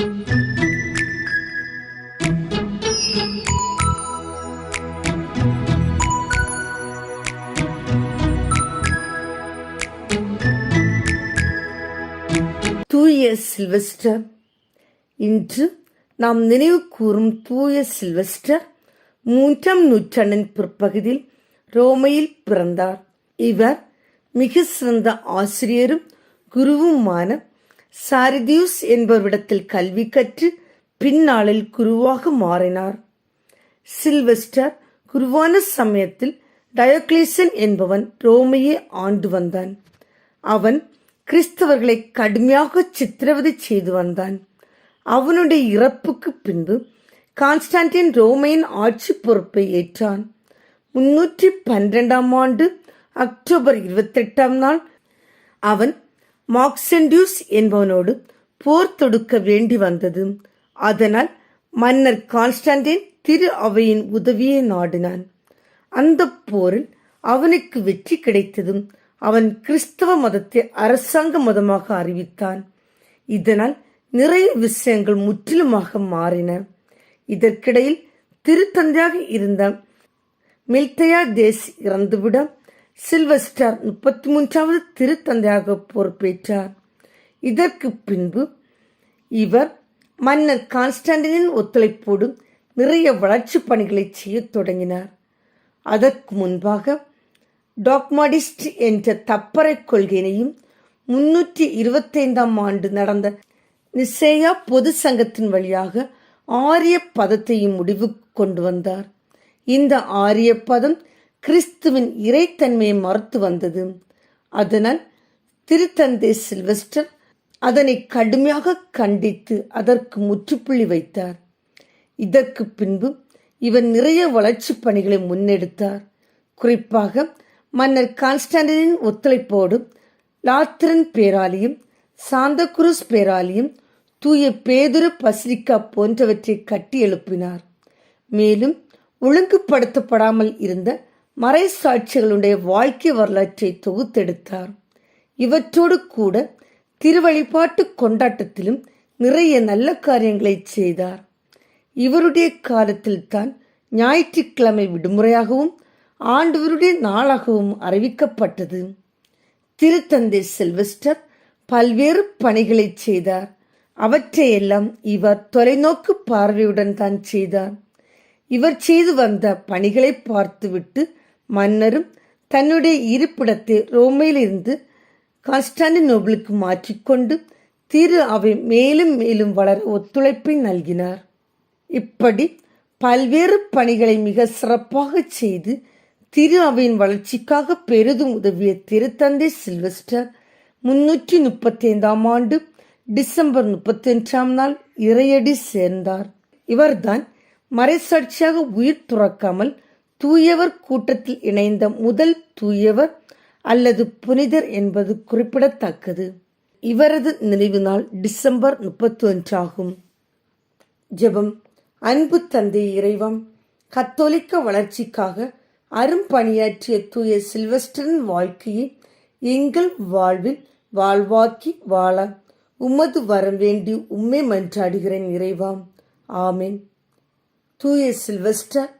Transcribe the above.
தூய சில்வெஸ்டர். இன்று நாம் நினைவு கூறும் தூய சில்வெஸ்டர் மூன்றாம் நூற்றாண்டின் பிற்பகுதியில் ரோமையில் பிறந்தார். இவர் மிக சிறந்த ஆசிரியரும் குருவுமான சாரிதியூஸ் என்பவரிடத்தில் கல்வி கற்று பின்னாளில் குருவாக மாறினார். சில்வெஸ்டர் குருவான சமயத்தில் டயோக்ளேசன் என்பவன் ரோமையை ஆண்டு வந்தான். அவன் கிறிஸ்தவர்களை கடுமையாக சித்திரவதை செய்து வந்தான். அவனுடைய இறப்புக்கு பின்பு கான்ஸ்டான்டின் ரோமையின் ஆட்சி பொறுப்பை ஏற்றான். முன்னூற்றி பன்னிரெண்டாம் ஆண்டு அக்டோபர் இருபத்தெட்டாம் நாள் அவன் மார்க்சென்டியூஸ் என்பவனோடு போர் தொடுக்க வேண்டி வந்தது. அதனால் மன்னர் கான்ஸ்டன்டின் திரு அவையின் உதவியை நாடினான். அந்த போரில் அவனுக்கு வெற்றி கிடைத்ததும் அவன் கிறிஸ்தவ மதத்தை அரசாங்க மதமாக அறிவித்தான். இதனால் நிறைய விஷயங்கள் முற்றிலுமாக மாறின. இதற்கிடையில் திருத்தந்தையாக இருந்த மில்தயா தேஸ் இறந்துவிட சில்வஸ்டர் முப்பத்தி மூன்றாவது திருத்தந்தையாக பொறுப்பேற்றார். இதற்கு பின்பு இவர் மன்னர் கான்ஸ்டாண்டினின் ஒத்துழைப்போடு நிறைய வளர்ச்சி பணிகளை செய்யத் தொடங்கினார். அதற்கு முன்பாக டாக்மாடிஸ்ட் என்ற தப்பறை கொள்கையினையும் முன்னூற்றி இருபத்தைந்தாம் ஆண்டு நடந்த நிசேயா பொது சங்கத்தின் வழியாக ஆரிய பதத்தையும் முடிவுக்கு கொண்டு வந்தார். இந்த ஆரிய பதம் கிறிஸ்துவின் இறைத்தன்மையை மறுத்து வந்தது. அதனால் திருத்தந்தை சில்வெஸ்டர் அதனை கடுமையாக கண்டித்து அதற்கு முற்றுப்புள்ளி வைத்தார். இதற்கு பின்பு இவர் நிறைய வளர்ச்சி பணிகளை முன்னெடுத்தார். குறிப்பாக மன்னர் கான்ஸ்டாண்டினின் ஒத்துழைப்போடு லாத்திரன் பேராலியும் சாந்தகுருஸ் பேராலியும் தூய பேதுரு பசிலிக்கா போன்றவற்றை கட்டி எழுப்பினார். மேலும் ஒழுங்குபடுத்தப்படாமல் இருந்த மறை சாட்சிகளுடைய வாழ்க்கை வரலாற்றை தொகுத்தெடுத்தார். இவற்றோடு கூட திருவழிபாட்டு கொண்டாட்டத்திலும் நிறைய நல்ல காரியங்களை செய்தார். இவருடைய காலத்தில் தான் ஞாயிற்றுக்கிழமை விடுமுறையாகவும் ஆண்டவருடைய நாளாகவும் அறிவிக்கப்பட்டது. திருத்தந்தை செல்வஸ்டர் பல்வேறு பணிகளை செய்தார். அவற்றையெல்லாம் இவர் தொலைநோக்கு பார்வையுடன் தான் செய்தார். இவர் செய்து வந்த பணிகளை பார்த்துவிட்டு மன்னரும் தன்னுடைய இருப்பிடத்தை ரோமையிலிருந்து கான்ஸ்டாண்டினோபிளுக்கு மாற்றிக்கொண்டு திரு அவை மேலும் மேலும் வளர ஒத்துழைப்பை நல்கினார். இப்படி பல்வேறு பணிகளை மிக சிறப்பாக செய்து திரு அவையின் வளர்ச்சிக்காக பெரிதும் உதவிய திருத்தந்தை சில்வஸ்டர் முன்னூற்றி முப்பத்தி ஐந்தாம் ஆண்டு டிசம்பர் முப்பத்தி ஒன்றாம் நாள் இறையடி சேர்ந்தார். இவர்தான் மறைசாட்சியாக உயிர் துறக்காமல் தூயவர் கூட்டத்தில் இணைந்த முதல் தூயவர் அல்லது புனிதர் என்பது குறிப்பிடத்தக்கது. இவரது நினைவு நாள் டிசம்பர் முப்பத்தி ஒன்றாகும் ஜெபம். அன்பு தந்தை இறைவம் கத்தோலிக்க வளர்ச்சிக்காக அரும்பணியாற்றிய தூய சில்வஸ்டரின் வாழ்க்கையை எங்கள் வாழ்வில் வாழ்வாக்கி வாழ உமது வரம் வேண்டி உம்மை மன்றாடுகிறேன் இறைவாம் ஆமேன். தூய சில்வஸ்டர்